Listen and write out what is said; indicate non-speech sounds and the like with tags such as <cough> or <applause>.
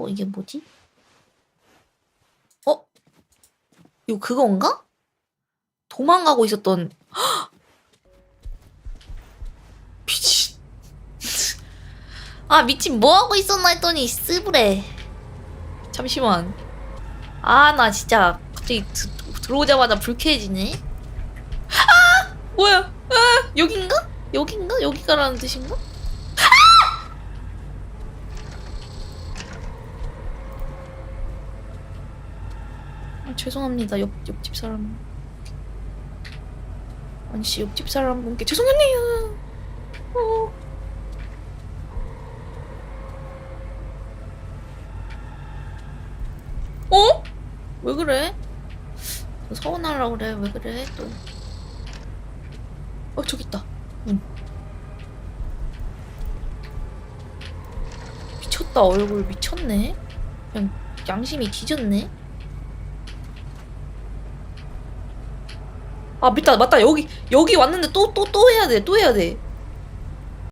어 이게 뭐지? 어? 이거 그건가? 도망가고 있었던 헉! <gasps> 미친 <laughs> 아 미친 뭐하고 있었나 했더니 쓰브레 잠시만 아 나 진짜 갑자기 드, 들어오자마자 불쾌해지네 아 뭐야 아 여긴가? 여긴가? 여기가라는 뜻인가? 아, 죄송합니다. 옆 옆집 사람. 아니 씨 옆집 사람 분께 죄송합니다 어. 어? 왜 그래? 너 서운하려고 그래. 왜 그래 또? 어 저기 있다. 문 미쳤다 얼굴. 미쳤네. 그냥 양심이 뒤졌네 아 맞다 맞다. 여기 여기 왔는데 또 또 또 해야 돼 또 해야 돼